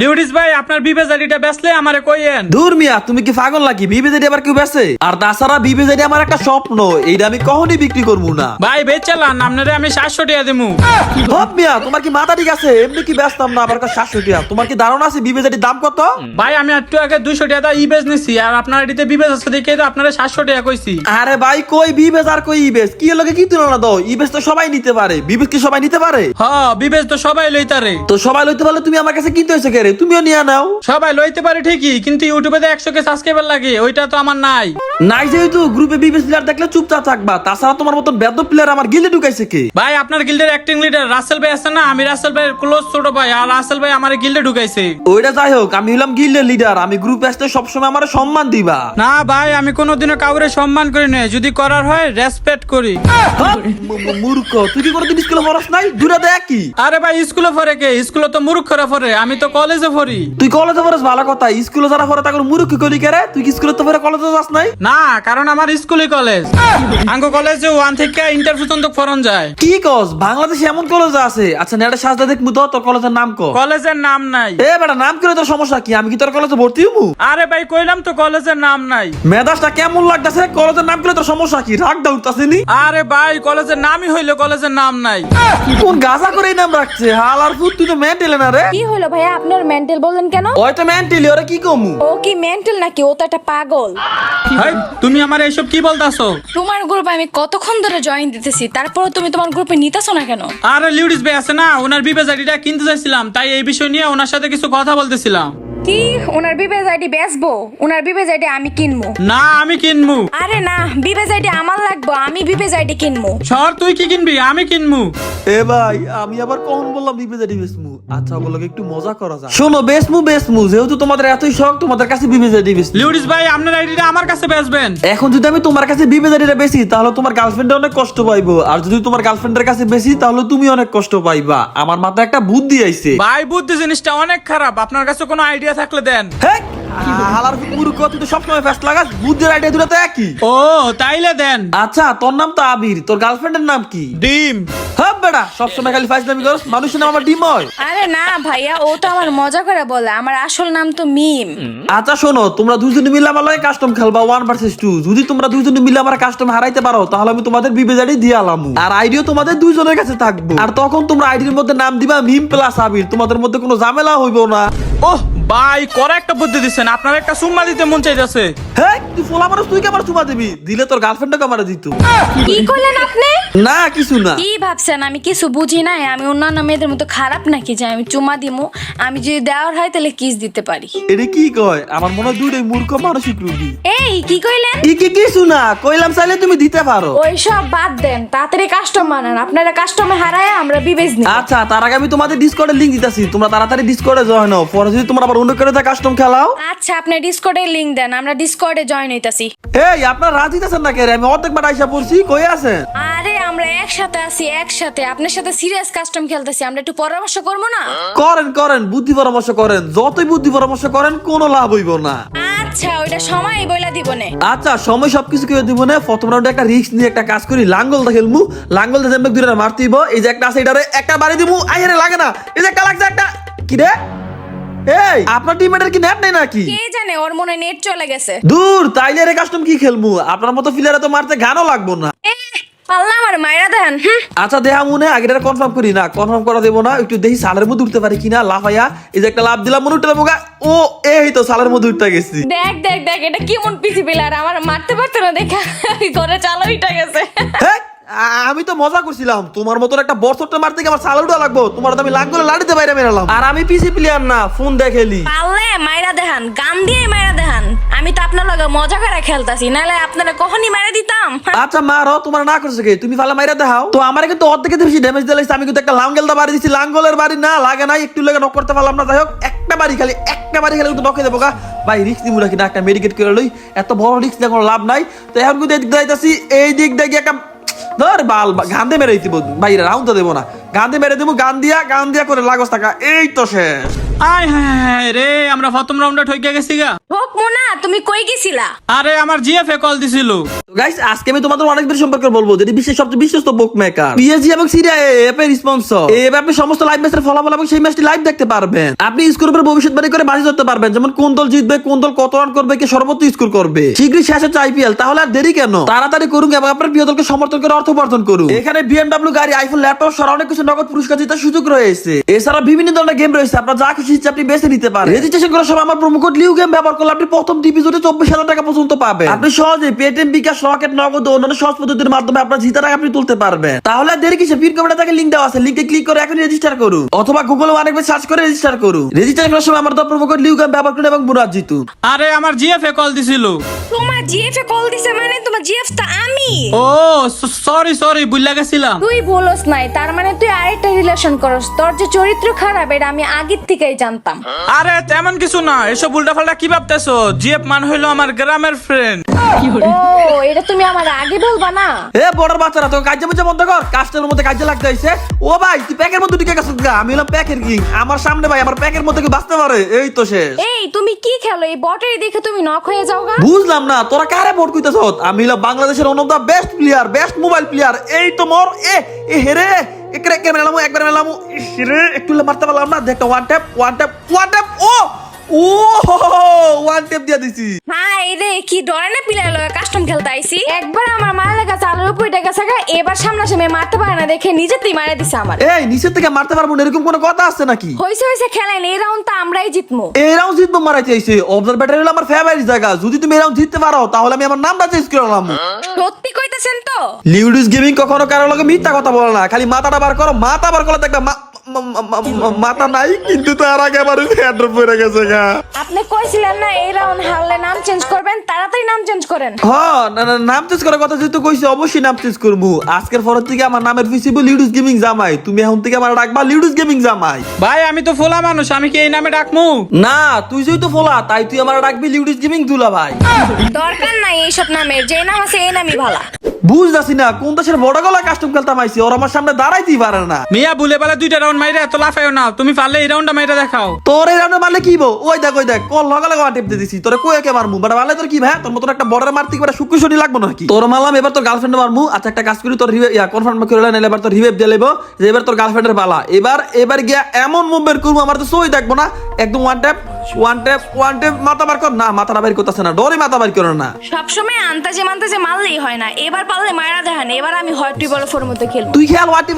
লিউডিস ভাই আপনার বিবেজারিটা বেচলে আমারে কইয়েন। দূর মিয়া তুমি কি পাগল নাকি? বিবেজেডি আবার কেউ আর তাছাড়া বিবেজেডি আমার একটা স্বপ্ন এইটা আমি কখনই বিক্রি করব না। ভাই বেচালান আপনারে আমি সাতশো টাকা দেবো হপ মিয়া তোমার কি মাথা ঠিক আছে? এমনি কি ব্যস্তাম না আবার সাতশো টিয়া তোমার কি ধারণা আছে দাম কত? ভাই আমি একটু আগে দুইশো টাকা ইবেজ নিছি আর আপনার এটিতে বিবেজ আছে দেখে তো আপনারা সাতশো টাকা কইছি। আরে ভাই কই বিবেজ আর কই ইবেজ কি লোকে কি তুলনা দাও? ইবেজ তো সবাই নিতে পারে। বিবেজ কি সবাই নিতে পারে? হ বিবেজ তো সবাই লইতারে। তো সবাই লইতে পারলে তুমি আমার কাছে কিনতে হয়েছে কে রে তুমিও নিয়ে নাও। সবাই লইতে পারে ঠিকই কিন্তু ইউটিউবে তো একশো কে সাবস্ক্রাইবার লাগে ওইটা তো আমার নাই। নাই যেহেতু গ্রুপে বিবেজ প্লেয়ার দেখলে চুপচাপ থাকবা তাছাড়া তোমার মতন বেদ প্লেয়ার আমার গিলে ঢুকাইছে কে? ভাই আপনার গিল্ডের অ্যাক্টিং লিডার রাসেল ভাই আছে না? আমি রাসেল ভাইয়ের ক্লোজ ছোট ভাই আর রাসেল ভাই আমার গিল্ডে ঢুকাইছে। ওইটা যাই হোক আমি হলাম গিল্ডের লিডার আমি গ্রুপে আসতে সবসময় আমার সম্মান দিবা। না ভাই আমি কোনোদিনও কাউরে সম্মান করি না যদি করার হয় রেসপেক্ট করি। মু- মূর্খ তুই কি কোনোদিন স্কুলে পড়াস নাই? দূরে দেখ কি। আরে ভাই স্কুলে পড়ে কে? স্কুলে তো মূর্খরা পড়ে আমি তো কলেজে পড়ি। তুই কলেজে পড়াস ভালো কথা স্কুলে যারা পড়ে তাকে মূর্খ করি কে রে? তুই কি স্কুলে তো পড়ে কলেজে যাস নাই? না কারণ আমার স্কুলই কলেজ। আঙ্গ কলেজে ওয়ান থেকে ইন্টার পর্যন্ত ফরন যায়। কি কস বাংলাদেশে এমন কলেজ আছে। আচ্ছা নেটা সাজদা দেখমু তো তোর কলেজের নাম ক কলেজের নাম নাই। এ বেটা নাম করে তোর সমস্যা কি? আমি কি তোর কলেজে ভর্তি হব আরে ভাই কইলাম তো কলেজের নাম নাই। মেধাসটা কেমন লাগতাছে কলেজের নাম করে তোর সমস্যা কি? রাগ দা উঠতাছে নি? আরে ভাই কলেজের নামই হইল কলেজের নাম নাই। কোন গাজা করে নাম রাখছে? হাল আর ফুট তুই তো মেন্টেলে না রে। কি হলো ভাইয়া? আপনার মেন্টাল বললেন কেন? ওই তো মেন্টেলি ওরে কি কমু? ও কি মেন্টাল নাকি? ও তো একটা পাগল। তুমি আমার এইসব কি বলতাছো? তোমার গ্রুপে আমি কতক্ষণ ধরে জয়েন দিতেছি? তারপরে তুমি তোমার গ্রুপে নিতেছো না কেন? আরে লিউডিস ভাই আছে না ওনার বিবেজ জারিটা কিনতে চাইছিলাম তাই এই বিষয় নিয়ে ওনার সাথে কিছু কথা বলতেছিলাম। কি? ওনার বিবেজ আইডি বেচবো? ওনার বিবেজ আইডি আমি কিনবো না আমি কিনমু। আরে না বিবেজ আইডি আমার লাগবো আমি বিবেজ আইডি কিনবো সর তুই কি কিনবি? আমি কিনমু। এ ভাই আমি আবার কখন বললাম বিবেজারি বেসমু আচ্ছা বলো একটু মজা করা যায় শোনো বেসমু বেসমু যেহেতু তোমাদের এতই শখ তোমাদের কাছে বিবেজারি বেসমু লিউডিস ভাই আপনার আইডিটা আমার কাছে বেচবেন। এখন যদি আমি তোমার কাছে বিবেজারিটা বেশি তাহলে তোমার গার্লফ্রেন্ড অনেক কষ্ট পাইবো। আর যদি তোমার গার্লফ্রেন্ডের কাছে বেশি তাহলে তুমি অনেক কষ্ট পাইবা। আমার মাথায় একটা বুদ্ধি আইছে। ভাই বুদ্ধি জিনিসটা অনেক খারাপ। আপনার কাছে কোনো আইডিয়া থাকলে দেন! হালার মূর্খ তুই তো সবসময় ফ্যাস্ট লাগাস বুদ্ধির আইডিয়া দুটো তো একই। ও তাইলে দেন। আচ্ছা তোর নাম তো আবির তোর গার্লফ্রেন্ডের নাম কি? ডিম। হ্যাঁ বেটা সবসময় খালি ফাইজ নামি করস মানুষের নাম আমার ডিম হয়। আরে না ভাইয়া ও তো আমার মজা করে বলে আমার আসল নাম তো মিম। আচ্ছা শোনো তোমরা দুজনে মিলে আমার লাগে কাস্টম খেলবা ওয়ান ভার্সেস টু যদি তোমরা দুজনে মিলে আমার কাস্টম হারাইতে পারো তাহলে আমি তোমাদের বিবেজারি দিয়ে আলাম। আর আইডিও তোমাদের দুইজনের কাছে থাকব। আর তখন তোমরা আইডির মধ্যে নাম দিবা মিম প্লাস আবির তোমাদের মধ্যে কোনো ঝামেলা হইব না। ওহ ভাই করে একটা বুদ্ধি দিচ্ছেন আপনার একটা সুম্মা দিতে মন চাইতেছে। হ্যাঁ তুই ফোলা মানুষ তুই কেমন চুমা দিবি? দিলে তোর গার্লফ্রেন্ডকে আমার দিত? কি করলেন আপনি? না কিছু না। কি ভাবছেন? আমি কিছু বুঝি নাই। আমি অন্যান্য মেয়েদের মতো খারাপ নাকি যে আমি চুমা দিমু? আমি যদি দেওয়ার হয় তাহলে কিস দিতে পারি। এটা কি কয়? আমার মনে হয় দুইটাই মূর্খ মানসিক রোগী। এই কি কইলেন? কি কি কিছু না। কইলাম চাইলে তুমি দিতে পারো। ওই সব বাদ দেন। তাড়াতাড়ি কাস্টমার বানান আপনারা কাস্টমে হারায় আমরা বিবেচ নিই আচ্ছা তার আগে আমি তোমাদের ডিসকর্ডের লিংক দিতেছি। তোমরা তাড়াতাড়ি ডিসকর্ডে জয়েন হও। পরে যদি তোমরা আবার অন্য করে কাস্টম খেলাও। আচ্ছা আপনি ডিসকর্ডে লিংক দেন আমরা ডিসকর্ডে জয়েন হইতাছি। এই আপনার রাজি আছেন না কে রে? আমি অর্ধেক বার আইসা পড়ছি কই আছেন? আরে আমরা একসাথে আছি একসাথে। আপনার সাথে সিরিয়াস কাস্টম খেলতেছি আমরা একটু পরামর্শ করব না? করেন করেন বুদ্ধি পরামর্শ করেন। যতই বুদ্ধি পরামর্শ করেন কোনো লাভ হইব না। আচ্ছা ওইটা সময় বইলা দিবনে আচ্ছা সময় সবকিছু কেউ দিব না। প্রথম রাউন্ডে একটা রিস্ক নিয়ে একটা কাজ করি লাঙ্গল দা খেলমু। লাঙ্গল দা যেমন দুইটা মারতিব এই যে একটা আছে এটারে একটা বাড়ি দিমু। আইরে লাগে না। এই যে একটা লাগছে একটা। কি রে? এই আপনার টিমের কি নেট নাই নাকি? কে জানে ওর মনে নেট চলে গেছে। দূর তাইলে রে কাস্টম কি খেলমু? আপনার মতো প্লেয়ারে তো মারতে গানও লাগবো না। পাল্লা আমার মায়েরা দেন আচ্ছা দেহা মনে আগে কনফার্ম করি না। কনফার্ম করা দেবো না একটু দেখি সালের মধ্যে উঠতে পারি কিনা লাফাইয়া। এই যে একটা লাভ দিলাম মনে উঠতে বোকা ও এই তো সালের মধ্যে উঠতে গেছি। দেখ দেখ দেখ এটা কেমন পিসি পিলার আমার মারতে পারতো না দেখা। ঘরে চালা উঠে গেছে। আ- আমি তো মজা করছিলাম। তোমার মতন একটা বছরটা মারতে গিয়ে আমার সাল উঠা লাগবো। তোমার তো আমি লাঙ্গলে লাড়িতে বাইরে মেরালাম আর আমি পিসি প্লেয়ার না ফোন দেখেলি। পারলে মায়েরা দেখান গান দিয়ে মায়েরা দেখান। আমি তো আপনার লগে মজা করে খেলতাছি নাহলে আপনারা কখনই মারা দিতাম। আচ্ছা মারো তোমার না করছে কে? তুমি ফালা মাইরা দেখাও। তো আমার কিন্তু অর্ধেক বেশি ড্যামেজ দিলাইছে আমি কিন্তু একটা লাঙ্গেল দা বাড়ি দিছি। লাঙ্গলের বাড়ি না লাগে না একটু লেগে নক করতে পারলাম না। যাই হোক একটা বাড়ি খালি একটা বাড়ি খালি কিন্তু নকে দেবো গা। ভাই রিক্স দিব নাকি? না একটা মেডিকেট করে লই। এত বড় রিক্স দিয়ে কোনো লাভ নাই। তো এখন কিন্তু এদিক যাইতাছি। এই দিক দিয়ে একটা ধর বাল গান্ধে মেরে দিতে বাইরে রাউন্ড দেবো না। গান্ধে মেরে দেবো গান্ধিয়া গান্ধিয়া করে লাগস থাকা এই তো শেষ। আয় হায় হায় হায় রে আমরা প্রথম রাউন্ডে ঠকে গেছি গা। হোক মোনা তুমি কই গেছিলা? আরে আমার জিএফ এ কল দিছিল। গাইস আজকে আমি তোমাদের অনেক বেশি সম্পর্কে বলব যেটি বিশ্বের সবচেয়ে বিশ্বস্ত বুক মেকার পিএসজি এবং সিরিয়া অ্যাপ এর স্পন্সর এই আপনি সমস্ত লাইভ ম্যাচের ফলাফল এবং সেই ম্যাচটি লাইভ দেখতে পারবেন। আপনি স্কোর উপর ভবিষ্যৎবাণী করে বাজি ধরতে পারবেন যেমন কোন দল জিতবে কোন দল কত রান করবে কে সর্বোচ্চ স্কোর করবে। শীঘ্রই শেষ হচ্ছে আইপিএল তাহলে আর দেরি কেন? তাড়াতাড়ি করুন এবং আপনার প্রিয় দলকে সমর্থন করে অর্থ উপার্জন করুন। এখানে বিএমডব্লিউ গাড়ি আইফোন ল্যাপটপ সহ অনেক কিছু নগদ পুরস্কার জেতার সুযোগ রয়েছে। এছাড়া বিভিন্ন ধরনের গেম রয়েছে আপনার যা ইচ্ছে আপনি বেছে নিতে পারেন। রেজিস্ট্রেশন করার সময় আমার প্রোমো কোড লিউ গেম ব্যবহার করলে আপনি প্রথম চব্বিশ হাজার টাকা পর্যন্ত পাবেন। আপনি সহজে পেটিএম বিকাশ রকেট নগদ অন্যান্য সহজ পদ্ধতির মাধ্যমে আপনার জিতা টাকা আপনি তুলতে পারবেন। তাহলে দেরি কিসে পিন কমেন্টে তাকে লিঙ্ক দেওয়া আছে। লিঙ্কে ক্লিক করে এখন রেজিস্টার করুন। অথবা গুগলে অনেকবার সার্চ করে রেজিস্টার করুন। রেজিস্টার করার সময় আমার তো প্রোমো কোড লিউ গেম ব্যবহার করুন এবং বোনাস জিতুন। আরে আমার জিএফ এ কল দিছিল। তোমার জিএফ এ কল দিছে মানে তোমার জিএফ টা আমি? ও সরি সরি বুঝলা গেছিলাম। তুই বলস নাই তার মানে তুই আরেকটা রিলেশন করস। তোর যে চরিত্র খারাপ এটা আমি আগের থেকেই জানতাম। আরে তেমন কিছু না। এসব উল্টাপাল্টা কি ভাবতেছো? জিএফ মান হইল আমার গ্রামের ফ্রেন্ড ও এটা তুমি আমার আগে বলবা না? এ বড়র বাচ্চারা তো কাজে বুঝে বন্ধ কর। কাজটার মধ্যে কাজে লাগতে হইছে। ও ভাই তুই প্যাকের মধ্যে ঢুকে গেছিস গা। আমি হলাম প্যাকের কিং। আমার সামনে ভাই আমার প্যাকের মধ্যে কি বাঁচতে পারে। এই তো শেষ। এই তুমি কি খেলো? এই বটের দেখে তুমি নক হয়ে যাও গা? বুঝলাম না তোরা কারে ভোট কইতেছ? আমি হলাম বাংলাদেশের one of the best player best mobile player এই তো মোর। এ এ হেরে একরে একরে মেলামু, একবার মেলামু। ইস রে, একটু মারতে পারলাম না। দেখ one tap one tap one tap ও! ও ওয়ান ট্যাপ দিয়ে দিছি। রে কি ডরে না পিলার লগে কাস্টম খেলতে আইছি? একবার আমার মারা লাগা চালের উপর এটা গেছে এবার সামনাসামনি মারতে পারে না দেখে নিজেতেই মারা দিছে আমার। এই নিচের থেকে মারতে পারব না এরকম কোনো কথা আছে নাকি? হইছে হইছে খেলেন এই রাউন্ড তো আমরাই জিতমু। এই রাউন্ড জিতবো মারাইতে আইছে। অবজারভেটরি হলো আমার ফেভারিট জায়গা। যদি তুমি এই রাউন্ড জিততে পারো তাহলে আমি আমার নামটা চেঞ্জ করে নিলাম। সত্যি কইতেছেন তো? লিউডিস গেমিং কখনো কারও লগে মিথ্যা কথা বলে না খালি মাথাটা বার করো মাথা বার করলে দেখবা মাথা নাই কিন্তু তার আগে আমার হেড পড়ে গেছে গা। আপনি কইছিলেন না এই রাউন্ড হারলে নাম চেঞ্জ করবেন তাড়াতাড়ি নাম চেঞ্জ করেন। হ না না নাম চেঞ্জ করার কথা যেহেতু কইছি অবশ্যই নাম চেঞ্জ করব। আজকের পর থেকে আমার নামের পিছিয়ে লিউডিস গেমিং জামাই। তুমি এখন থেকে আমার ডাকবা লিউডিস গেমিং জামাই। ভাই আমি তো ফোলা মানুষ আমি কি এই নামে ডাকমু? না তুই যেহেতু ফোলা তাই তুই আমার ডাকবি লিউডিস গেমিং দুলা ভাই। দরকার নাই এইসব নামের যে নাম আছে এই নামই ভালো। বুঝতাছি না কোন দেশের বড় গলা কাস্টম খেলতাম আইছি ওর আমার সামনে দাঁড়াইতেই পারে না। মিয়া ভুলে বেলা দুইটা রাউন্ড মাইরে এত লাফাইও না। তুমি পারলে এই রাউন্ডটা মাইরে দেখাও। তোর এই রাউন্ডে মারলে কি বো ওই দেখ ওই দেখ কল লগা লগে টিপ দিয়ে দিছি তোরে কই একে মারমু? বাট মারলে তোর কি ভাই? তোর মতন একটা বর্ডার মারতে কি শুকু শুনি লাগবো নাকি? তোর মারলাম এবার তোর গার্লফ্রেন্ড মারমু। আচ্ছা একটা কাজ করি তোর রিভে ইয়া কনফার্ম করে নিলে এবার তোর রিভেভ দিয়ে লেবো যে এবার তোর গার্লফ্রেন্ডের পালা। এবার এবার গিয়া এমন মুভমেন্ট করব আমার তো সই দেখব না। একদম one tap one tap one tap মাথা বার কর। না মাথা বাইর করতেছে না। ডরে মাথা করে না। সবসময় আন্তাজে মান্তাজে মারলেই হয় না। এবার পারলে মায়েরা দেখান এবার আমি ফোর খেলব। তুই ওয়াটি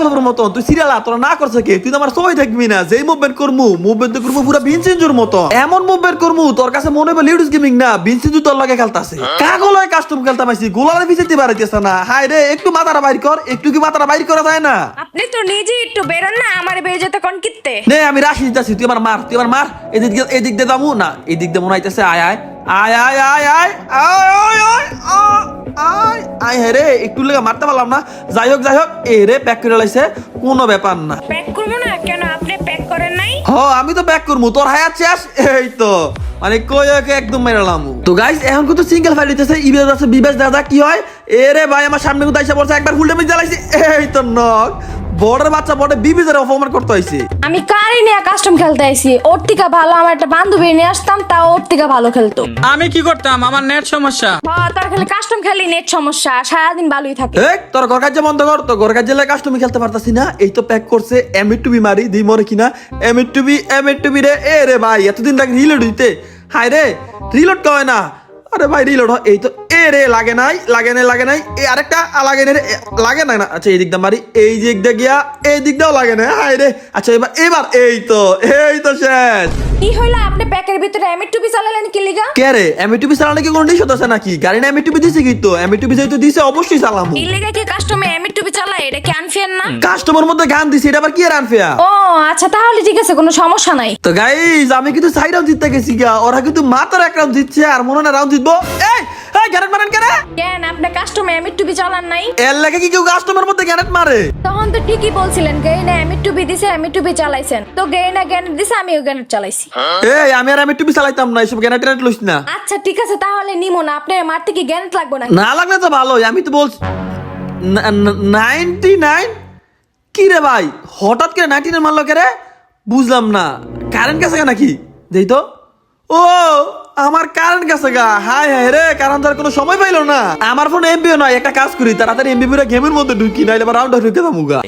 তুই সিরিয়াল তোরা না করছে কে? তুই তো আমার সবাই দেখবি না। যেই মুভমেন্ট করমু মুভমেন্ট তো করমু পুরো ভিনসেঞ্জুর মতো এমন মুভমেন্ট করমু তোর কাছে মনে হবে লিডুস গেমিং না ভিনসেঞ্জু তোর লাগে খেলতাছে। কাগল হয় কাস্টম খেলতে পাইছি গোলারে পারাইতেছে না। হাই রে একটু মাথাটা বাইর কর একটু কি মাথাটা বাইর করা যায় না? আপনি তো নিজে একটু বেরোন না আমার বের যেতে কোন কিত্তে নে আমি রাশি দিতেছি তুই আমার মার তুই আমার মার। এদিক এদিক দিয়ে দামু না এদিক দিয়ে মনে হইতেছে আয় আয় আয় আয় আয় আয় আয় আয় আয় আয় আয় রে একটু লেগে মারতে পারলাম না যাই হোক যাই হোক এ রে প্যাক করে লাইছে কোনো ব্যাপার না প্যাক করব না কেন আপনি প্যাক করেন নাই হ আমি তো ব্যাক করব তোর হায়াত শেষ এই তো মানে কই ওকে একদম মেরালাম তো গাইস এখন কিন্তু সিঙ্গেল ফাইট দিতেছে ইবিএস আছে বিবেশ দাদা কি হয় এ রে ভাই আমার সামনে কিন্তু আইসা পড়ছে একবার ফুল ড্যামেজ জ্বালাইছি এই তো নক বড়ের বাচ্চা বড়ে বিবেজের অপমান করতে হইছে। আমি কারি নিয়ে কাস্টম খেলতে আইছি। ওর থেকে ভালো আমার একটা বান্ধবী নিয়ে আসতাম তা ওর থেকে ভালো খেলতো। আমি কি করতাম? আমার নেট সমস্যা। হ্যাঁ তার খালি কাস্টম খেলি নেট সমস্যা সারাদিন ভালোই থাকে। এই তোর ঘর কাজে বন্ধ কর তো ঘর কাজে লাগে কাস্টমি খেলতে পারতাছি না। এই তো প্যাক করছে এম টু বি মারি দি মরে কিনা। M two B M two B রে এ রে ভাই এতদিন লাগে রিলোড দিতে হাই রে রিলোড কয় না? আরে ভাই রিলোড এই তো এ রে লাগে নাই লাগে নাই লাগে নাই। এই আরেকটা লাগে নাই লাগে নাই না। আচ্ছা এই দিক মারি এই দিক দিয়ে গিয়া এই দিক লাগে না হাই রে। আচ্ছা এবার এবার এই তো এই তো শেষ। কি হইল আপনি প্যাকের ভিতরে এমএ টুপি চালালেন কি লিগা? কে রে? এম টু বি চালানো কি কোনো ডিশ আছে নাকি? গাড়ি না এম টু বি দিছে কি তো? এম টু বি যেহেতু দিছে অবশ্যই চালামু। এই লিগা কি কাস্টমে এমএ টুপি চালায়? এটা কি আনফেয়ার না? কাস্টমার মধ্যে গান দিছি এটা আবার কি আর আনফেয়ার ও আচ্ছা তাহলে ঠিক আছে কোনো সমস্যা নাই। তো গাইজ আমি কিন্তু সাইড রাউন্ড জিততে গেছি গা ওরা কিন্তু মাত্র এক রাউন্ড জিতছে আর মনে হয় রাউন্ড জিতবো। এই এই গ্যারেট মারেন কেন কেন আপনি কাস্টমে এমএ টুপি চালান নাই? এর লাগে কি কেউ কাস্টমার মধ্যে গ্যারেট মারে? তখন তো ঠিকই বলছিলেন গেইনা এমএ টুপি দিছে এমএ টুপি চালাইছেন। তো গেইনা গ্যানেট দিছে আমিও গ্যানেট চালাইছি। এই আমি আর আমি টুপি চালাইতাম না এসব গ্যারেট ট্যারেট লইস না। আচ্ছা ঠিক আছে তাহলে নিমো না আপনার মারতে কি গ্যানেট লাগবে না না লাগলে তো ভালোই আমি তো বলছি নাইনটি নাইন? কি রে ভাই হঠাৎ করে নাইনটি নাইন মারলো কে রে? বুঝলাম না। কারেন্ট গেছে গা নাকি? দেই তো। ও! আমার কারেন্ট গেছে গা। হাই হাই রে কারণ তার কোনো সময় পাইলো না। আমার ফোন এমবিও নয় একটা কাজ করি তাড়াতাড়ি এমবি পুরো গেমের মধ্যে ঢুকি নাইলে আবার রাউন্ড ঢুকে দামু গা.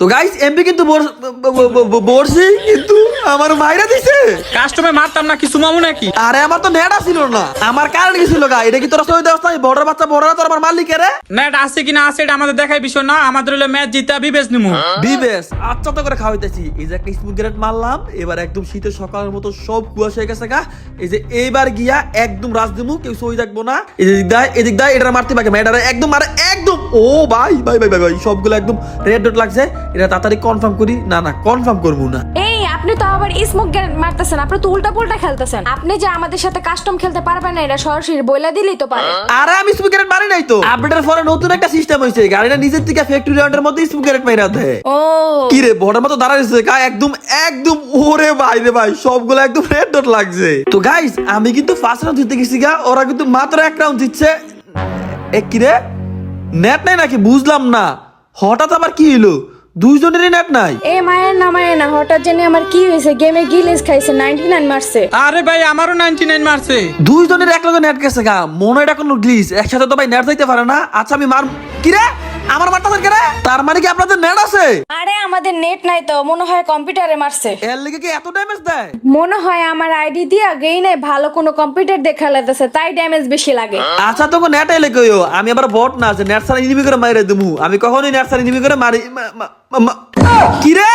তো গাইস এমবি কিন্তু বর- ব- ব- ব- বলছি কিন্তু আমার মাইরা দিছে। কাস্টমে মারতাম না কিছু মামু নাকি? আরে আমার তো নেট ছিল না। আমার কারেন্ট গেছিল গা এটা কি তোরা সই দেওয়া নাই বড় বাচ্চা বড় তোর আমার মালিক রে নেট আছে কিনা আছে এটা আমাদের দেখাই বিষয় না আমাদের হলো ম্যাচ জিতে বিবেচ নিমু। বিবেস আচ্ছা তো করে খাওয়াইতেছি। এই যে একটা স্মুথ গ্রেড মারলাম এবার একদম শীতের সকালের মতো সব কুয়াশা হয়ে গেছে গা এই যে এইবার গিয়া একদম রাজ দিমু, কেউ সই থাকব না। এদিক দায় এদিক দায় এটা মারতে পাকে এটা একদম মারে, একদম। ও ভাই ভাই ভাই ভাই ভাই, সবগুলো একদম রেড ডট লাগছে। এটা তাড়াতাড়ি কনফার্ম করি। না না কনফার্ম করব না। আপনি তো আবার স্মোক গ্রেনেড মারতেছেন আপনি তো উল্টা পুল্টা খেলতেছেন। আপনি যে আমাদের সাথে কাস্টম খেলতে পারবেন না এটা সরাসরি বইলা দিলেই তো পারে। আরে আমি স্মুথ গ্রেড মারি নাই তো। আপডেটের পরে নতুন একটা সিস্টেম হয়েছে গাড়িটা নিজের থেকে ফ্যাক্টরি রাউন্ডের মধ্যে স্মুথ গ্রেড মাইরা দেয়। ও। কি রে বড়ের মতো দাঁড়াইছে গায়ে একদম একদম ওরে ভাই রে ভাই সবগুলো একদম রেড ডট লাগছে। তো গাইস আমি কিন্তু ফার্স্ট রাউন্ড জিতে গেছি গা ওরা কিন্তু মাত্র এক রাউন্ড জিতছে। এ কি রে? নেট নাই নাকি? বুঝলাম না। হঠাৎ আবার কি হইল? দুইজনেরই নেট নাই। এ মায়ের না মায়ের না হঠাৎ জানি আমার কি হয়েছে? গেমে গিলেস খাইছে 99 মারছে। আরে ভাই আমারও নাইনটি নাইন মারছে। দুইজনের এক লগে নেট গেছে গা। মনে হয় এটা কোনো গ্লিচ একসাথে তো ভাই নেট যাইতে পারে না। আচ্ছা আমি মার কি রে? আমার মারটা কে রে? তার মানে কি আপনাদের নেট আছে? আরে আমাদের নেট নাই তো মনে হয় কম্পিউটারে মারছে। এর লেগে কি এত ড্যামেজ দেয়? মনে হয় আমার আইডি দিয়া ভালো কোনো কম্পিউটার দেখা লাগতেছে তাই ড্যামেজ বেশি লাগে। আচ্ছা তোকে নেট এলে কইও আমি আবার বট না আছে নেট সারা ইনিমি করে মাইরে দেবো আমি কখনোই নেট সারা ইনিমি করে মারি মা- মা- মা- মা- কি রে?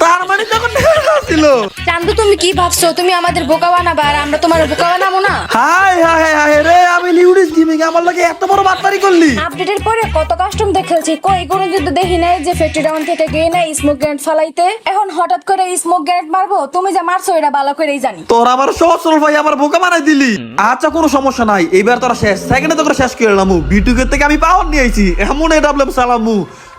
তার মানে তখন নেট ছিল চান্দু তুমি কি ভাবছ? তুমি আমাদের বোকা বানাবা আর আমরা তোমার বোকা বানাবো না? আমার লাগে এত বড় বাটপারি করলি? আপডেটের পরে কত কাস্টম দেখেছি কই কোনো কিন্তু দেখি নাই যে ফ্যাক্টরি ডাউন থেকে গিয়ে নাই স্মোক গ্রেনেড ফালাইতে। এখন হঠাৎ করে স্মোক গ্রেনেড মারবো তুমি যে মারছো এটা ভালো করেই জানি। তোর আমার সহজ ভাই আমার বোকা বানাই দিলি। আচ্ছা কোনো সমস্যা নাই। এবার তোরা শেষ। সেকেন্ডে তো করে শেষ করে এলাম বিটুকের থেকে আমি পাওয়ার নিয়ে আইছি। এমন এ এডাব্লিউএম সালামু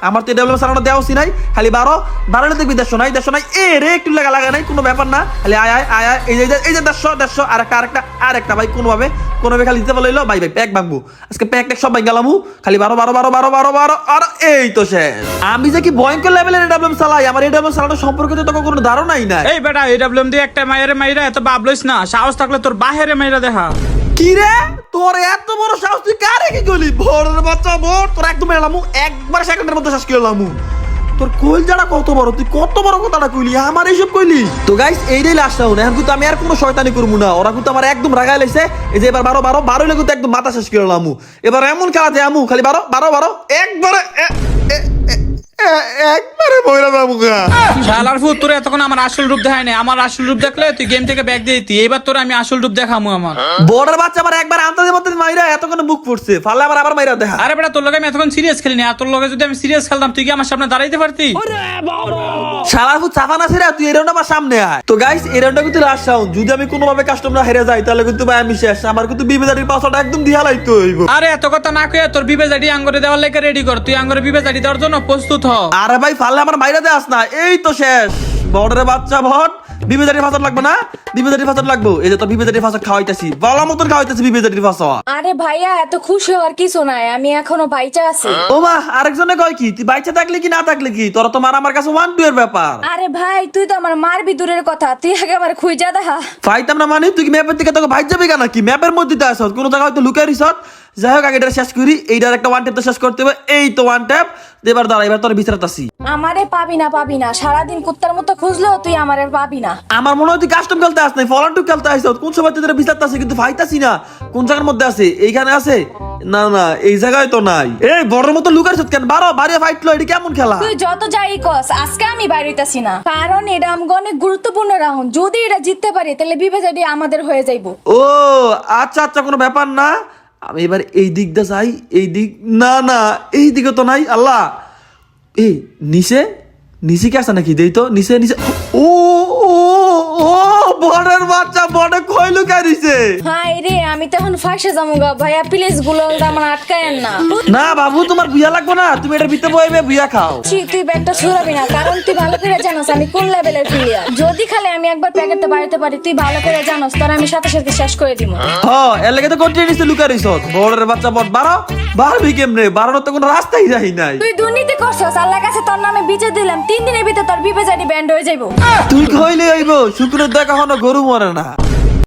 আমার তো এডাব্লিউএম সালানো দেওয়া নাই। খালি বারো। বারোলে দেখবি দেড়শো নাই দেড়শো নাই। এ রে একটু লাগা লাগা নাই কোনো ব্যাপার না। খালি আয় আয় আয় আয়। এই যে এই যে দেড়শো দেড়শো আর একটা আরেকটা আর একটা ভাই কোনোভাবে কোনোভাবে খালি দিতে পারল ভাই ভাই প্যাক ভাঙবো। আজকে প্যাক ট্যাক সব ভাই গেলামু খালি বারো বারো বারো বারো বারো বারো আর এই তো শেষ। আমি যে কি ভয়ঙ্কর লেভেলের এডাব্লিউএম চালাই আমার এডাব্লিউএম চালানো সম্পর্কে তো তোকে কোনো ধারণাই নাই। এই বেটা এডাব্লিউএম দিয়ে একটা মায়েরে মাইরা এত বাবলইস না সাহস থাকলে তোর বাহিরে মাইরা দেখা। কি রে? তোর এত বড় সাহস তুই কারে কি গলি ভোরের বাচ্চা ভোর তোর একদম এলামু একবার সেকেন্ডের মধ্যে শেষ করলামু তোর কইল যারা কত বড়, তুই কত বড় কথাটা কইলি? আমার এইসব কইলি? তো গাইস এইটাই লাস্ট রাউন্ড এখন কিন্তু আমি আর কোনো শয়তানি করব না। ওরা কিন্তু আমার একদম রাগাই লাইছে। এই যে এবার বারো বারো বারো কিন্তু একদম মাথা শেষ করলাম এবার এমন খেলাতে আমু, খালি বারো বারো বারো, একবারে একবারে বইরা যাব গা শালার ফুট তোর এতক্ষণ আমার আসল রূপ দেখায় নাই। আমার আসল রূপ দেখলে তুই গেম থেকে ব্যাগ দিয়ে দিতি। এবার তোর আমি আসল রূপ দেখামু আমার। বড়ার বাচ্চা আবার একবার আন্তাজের মধ্যে মাইরা এতক্ষণ বুক ফুটছে। ফালে আবার আবার মাইরা দেখা। আরে বেটা তোর লগে আমি এতক্ষণ সিরিয়াস খেলিনি আর তোর লগে যদি আমি সিরিয়াস খেলতাম তুই কি আমার সামনে দাঁড়াইতে পারতি? শালার ফুট চাপা না ছেড়ে তুই এই রাউন্ড আমার সামনে আয়। তো গাইস এই রাউন্ডটা কিন্তু লাস্ট রাউন্ড যদি আমি কোনোভাবে কাস্টমার হেরে যাই তাহলে কিন্তু ভাই আমি শেষ। আমার কিন্তু বিবেজারির পাসওয়ার্ড একদম দিহালাইতে হইব। আরে এত কথা না কইয়া তোর বিবেজাডি আঙ্গরে দেওয়ার লেগে রেডি কর। তুই আঙ্গরে বিবেজাডি দেওয়ার জন্য প্রস্তুত হ। আরে ভাই ফালে আমার মাইরা দেয়াস না এই তো শেষ। বড়রে বাচ্চা ভট পাসওয়ার্ড লাগবে না? পাসওয়ার্ড লাগবে। এই যে তো পাসওয়ার্ড খাওয়াইতাছি। বলা মতন খাওয়াইতাছি পাসওয়ার্ড আরে ভাইয়া এত খুশি হওয়ার কিছু নাই। আমি এখনও বাইচা আছি। ও মা আরেকজনে কয় কি? তুই বাইচা থাকলে কি না থাকলে কি? তোর তো মার আমার কাছে ওয়ান টু এর ব্যাপার। আরে ভাই তুই তো আমার মারবি দূরের কথা। তুই আগে আমার খুঁজা দেখা। ফাইতাম না মানে তুই কি ম্যাপের দিকে তোকে ভাই যাবে কেন? কি ম্যাপের মধ্যে তো আসত কোনো জায়গায় হয়তো লুকাই রিসত যাই হোক আগে এটা শেষ করি। এইটার একটা ওয়ান ট্যাপ তো শেষ করতে হবে। এই তো ওয়ান ট্যাপ এবার দাঁড়া এবার তোর বিচারত আসি আমারে পাবি না পাবি না। সারাদিন কুত্তার মতো খুঁজলেও তুই আমারে পাবি না। আমার মনে হয় তুই কাস্টম খেলতে আস নাই ফলান টু খেলতে আসছ কোন সময় তুই বিচারত আছে? কিন্তু ফাইতাছি না। কোন জায়গার মধ্যে আছে? এইখানে আছে? না না এই জায়গায় তো নাই। এই বড় মতো লুকাইছ কেন? বারো বাড়িয়ে ফাইট লো এটা কেমন খেলা? তুই যত যাই কস আজকে আমি বাইরেতাছি না। কারণ এটা আমাকে অনেক গুরুত্বপূর্ণ রাউন্ড। যদি এটা জিততে পারি তাহলে বিবেচারি আমাদের হয়ে যাইবো। ও আচ্ছা আচ্ছা কোনো ব্যাপার না। আমি এবার এই দিকটা চাই এই দিক, না না, এই দিকে তো নাই, আল্লাহ। এ নিচে? নিচে কে আছে নাকি? দেই তো, নিচে নিচে। ও ও ও। বড়ের বাচ্চা বড়ে কই লুকাই দিছে হাই রে আমি তো এখন ফাঁসে যাব গা ভাইয়া প্লিজগুলো আমার আটকায়েন না। না বাবু তোমার বিয়া লাগবে না তুমি এটার ভিতরে বইবে বিয়া খাও। ছি, তুই ব্যাগটা ছুড়াবি না কারণ তুই ভালো করে জানোস আমি কোন লেভেলের প্লেয়ার যদি খালি আমি একবার প্যাকেটটা বাড়িতে পারি তুই ভালো করে জানোস তোর আমি সাথে সাথে শেষ করে দিব হ এর লেগে তো কন্টিনিউ বড়ের বাচ্চা বট বারো? বাড়বি কেমনে? বাড়ানোর তো কোনো রাস্তাই যাই নাই। তুই দুর্নীতি করছস আল্লাহর কাছে তোর নামে বিচার দিলাম তিন দিনের ভিতরে তোর বিবেচারি ব্যান্ড হয়ে যাইবো। তুই কইলে হইব শুকুরের দেখা হনো গরু মরে না